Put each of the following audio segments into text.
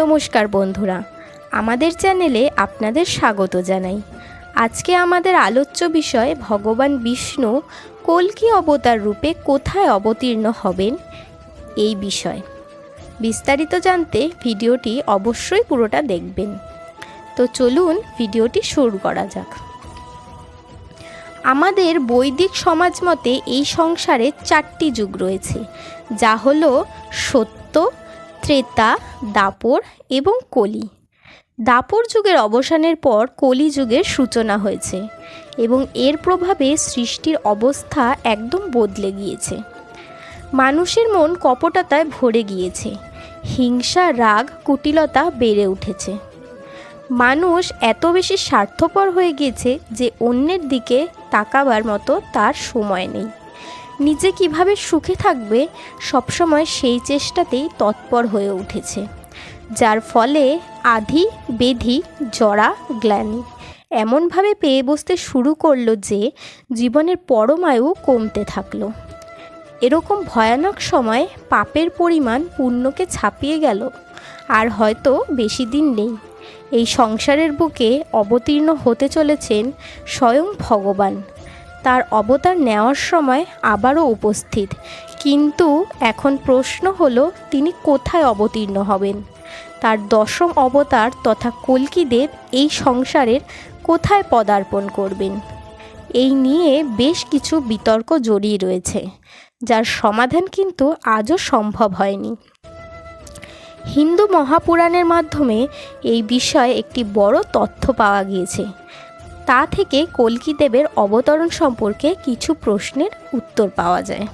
নমস্কার বন্ধুরা, আমাদের চ্যানেলে আপনাদের স্বাগত জানাই। আজকে আমাদের আলোচ্য বিষয় ভগবান বিষ্ণু কল্কি অবতার রূপে কোথায় অবতীর্ণ হবেন? এই বিষয়। বিস্তারিত জানতে ভিডিওটি অবশ্যই পুরোটা দেখবেন। তো চলুন ভিডিওটি শুরু করা যাক। আমাদের বৈদিক সমাজ মতে এই সংসারে চারটি যুগ রয়েছে, যা হলো সত্য ত্রেতা, দাপর এবং কলি। দাপর যুগের অবসানের পর কলি যুগের সূচনা হয়েছে এবং এর প্রভাবে সৃষ্টির অবস্থা একদম বদলে গিয়েছে। মানুষের মন কপটতায় ভরে গিয়েছে, হিংসা, রাগ, কুটিলতা বেড়ে উঠেছে। মানুষ এত বেশি স্বার্থপর হয়ে গিয়েছে যে অন্যের দিকে তাকাবার মতো তার সময় নেই। নিজে কীভাবে সুখে থাকবে, সবসময় সেই চেষ্টাতেই তৎপর হয়ে উঠেছে। যার ফলে আধি, বেধি, জরা, গ্লানি এমনভাবে পেয়ে বসতে শুরু করল যে, জীবনের পরমায়ু কমতে থাকল। এরকম ভয়ানক সময় পাপের পরিমাণ পুণ্যকে ছাপিয়ে গেল, আর হয়তো বেশি দিন নেই। এই সংসারের বুকে অবতীর্ণ হতে চলেছেন স্বয়ং ভগবান। তার অবতার নেওয়ার সময় আবারও উপস্থিত। কিন্তু এখন প্রশ্ন হলো, তিনি কোথায় অবতীর্ণ হবেন? তার দশম অবতার তথা কল্কিদেব এই সংসারের কোথায় পদার্পণ করবেন? এই নিয়ে বেশ কিছু বিতর্ক জড়িয়ে রয়েছে, যার সমাধান কিন্তু আজও সম্ভব হয়নি। হিন্দু মহাপুরাণের মাধ্যমে এই বিষয়ে একটি বড় তথ্য পাওয়া গিয়েছে। তা থেকে কল্কি দেবের অবতরণ সম্পর্কে কিছু প্রশ্নের উত্তর পাওয়া যায়।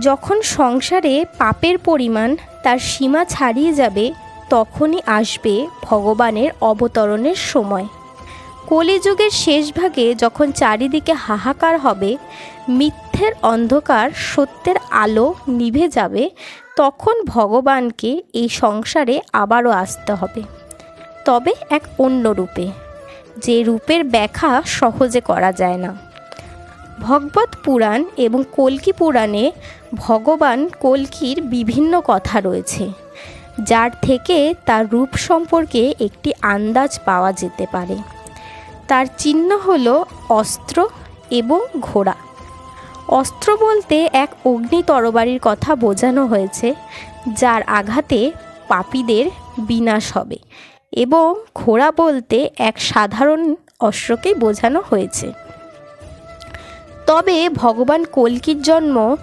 যখন সংসারে পাপের পরিমাণ তার সীমা ছাড়িয়ে যাবে, তখনই আসবে ভগবানের অবতরণের সময়। কলিযুগের শেষ ভাগে যখন চারিদিকে হাহাকার হবে, মিথ্যের অন্ধকার সত্যের আলো নিভে যাবে, তখন ভগবানকে এই সংসারে আবারও আসতে হবে। তবে এক অন্য রূপে, যে রূপের ব্যাখ্যা সহজে করা যায় না। ভগবত পুরাণ এবং কল্কি পুরাণে ভগবান কল্কির বিভিন্ন কথা রয়েছে, যার থেকে তার রূপ সম্পর্কে একটি আন্দাজ পাওয়া যেতে পারে। তার চিহ্ন হল অস্ত্র এবং ঘোড়া। অস্ত্র বলতে এক অগ্নি তরবারির কথা বোঝানো হয়েছে, যার আঘাতে পাপীদের বিনাশ হবে। এবং ঘোড়া বলতে এক সাধারণ অস্ত্রকেই বোঝানো হয়েছে। তবে ভগবান কল্কির জন্ম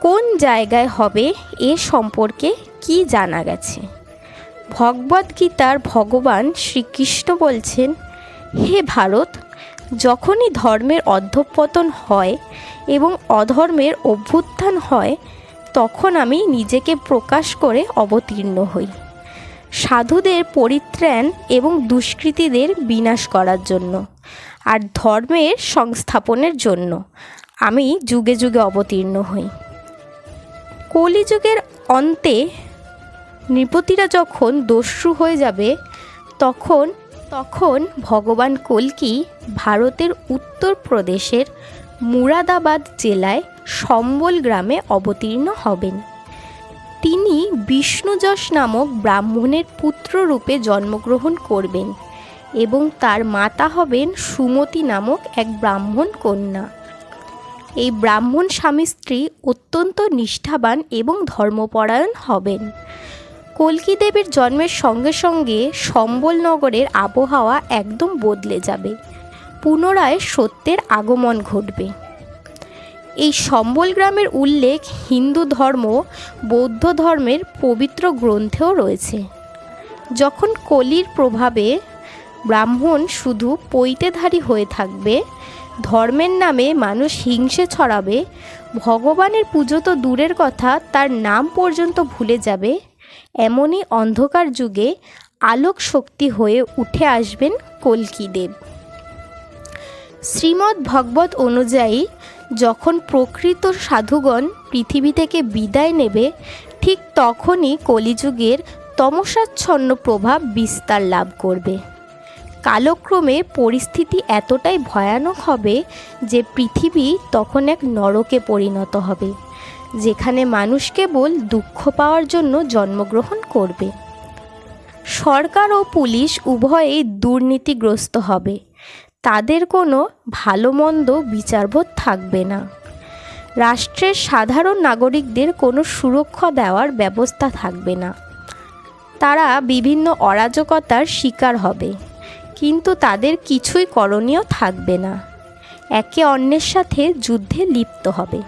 কোন জায়গায় হবে এ সম্পর্কে কি জানা গেছে? ভগবদ্গীতার ভগবান শ্রীকৃষ্ণ বলছেন, হে ভারত, যখনই ধর্মের অধ্যপতন হয় এবং অধর্মের অভ্যুত্থান হয়, তখন আমি নিজেকে প্রকাশ করে অবতীর্ণ হই। সাধুদের পরিত্রাণ এবং দুষ্কৃতীদের বিনাশ করার জন্য আর ধর্মের সংস্থাপনের জন্য। আমি যুগে যুগে অবতীর্ণ হই। কলিযুগের অন্তে নৃপতিরা যখন দস্যু হয়ে যাবে, তখন তখন ভগবান কল্কি ভারতের উত্তর প্রদেশের মুরাদাবাদ জেলায় সম্বল গ্রামে অবতীর্ণ হবেন। তিনি বিষ্ণুযশ নামক ব্রাহ্মণের পুত্র রূপে জন্মগ্রহণ করবেন এবং তার মাতা হবেন সুমতি নামক এক ব্রাহ্মণ কন্যা। এই ব্রাহ্মণ স্বামী স্ত্রী অত্যন্ত নিষ্ঠাবান এবং ধর্মপরায়ণ হবেন। কল্কি দেবের জন্মের সঙ্গে সঙ্গে সম্বল নগরের আবহাওয়া একদম বদলে যাবে। পুনরায় সত্যের আগমন ঘটবে। এই সম্বল গ্রামের উল্লেখ হিন্দু ধর্ম, বৌদ্ধ ধর্মের পবিত্র গ্রন্থেও রয়েছে। যখন কলির প্রভাবে ব্রাহ্মণ শুধু পৈতেধারী হয়ে থাকবে, ধর্মের নামে মানুষ হিংসে ছড়াবে, ভগবানের পুজো তো দূরের কথা, তার নাম পর্যন্ত ভুলে যাবে, এমনই অন্ধকার যুগে আলোক শক্তি হয়ে উঠে আসবেন কলকিদেব। শ্রীমদ্ ভগবত অনুযায়ী যখন প্রকৃত সাধুগণ পৃথিবী থেকে বিদায় নেবে, ঠিক তখনই কলিযুগের তমসাচ্ছন্ন প্রভাব বিস্তার লাভ করবে। কালক্রমে পরিস্থিতি এতটাই ভয়ানক হবে যে পৃথিবী তখন এক নরকে পরিণত হবে, যেখানে মানুষ কেবল দুঃখ পাওয়ার জন্য জন্মগ্রহণ করবে। সরকার ও পুলিশ উভয়েই দুর্নীতিগ্রস্ত হবে। তাদের কোনো ভালো মন্দ বিচারবোধ থাকবে না। রাষ্ট্রের সাধারণ নাগরিকদের কোনো সুরক্ষা দেওয়ার ব্যবস্থা থাকবে না। তারা বিভিন্ন অরাজকতার শিকার হবে, কিন্তু তাদের কিছুই করণীয় থাকবে না। একে অন্যের সাথে যুদ্ধে লিপ্ত হবে।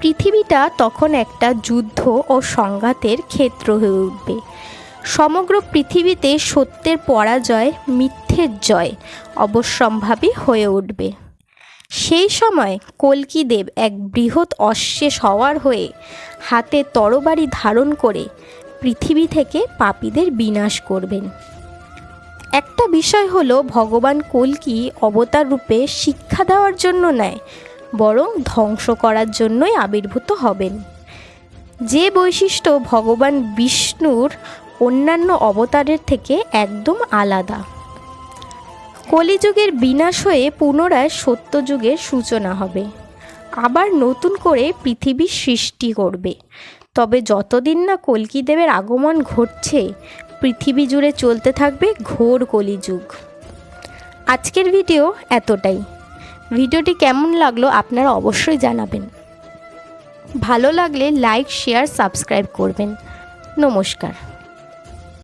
পৃথিবীটা তখন একটা যুদ্ধ ও সংঘাতের ক্ষেত্র হয়ে উঠবে। সমগ্র পৃথিবীতে সত্যের পরাজয় মিথ্যের জয় অবশ্যম্ভাবী হয়ে উঠবে। সেই সময় কল্কিদেব এক বৃহৎ অশ্বে সওয়ার হয়ে হাতে তরবারি ধারণ করে পৃথিবী থেকে পাপীদের বিনাশ করবেন। একটা বিষয় হলো, ভগবান কল্কি অবতার রূপে শিক্ষা দেওয়ার জন্য নয়, বরং ধ্বংস করার জন্যই আবির্ভূত হবেন। যে বৈশিষ্ট্য ভগবান বিষ্ণুর অন্যান্য অবতারের থেকে একদম আলাদা। কলিযুগের বিনাশ হয়ে পুনরায় সত্যযুগের সূচনা হবে। আবার নতুন করে পৃথিবীর সৃষ্টি করবে। তবে যতদিন না কল্কিদেবের আগমন ঘটছে, পৃথিবী জুড়ে চলতে থাকবে ঘোর কলিযুগ। আজকের ভিডিও এতটাই। ভিডিওটি কেমন লাগল আপনারা অবশ্যই জানাবেন। ভালো লাগলে লাইক, শেয়ার, সাবস্ক্রাইব করবেন। নমস্কার।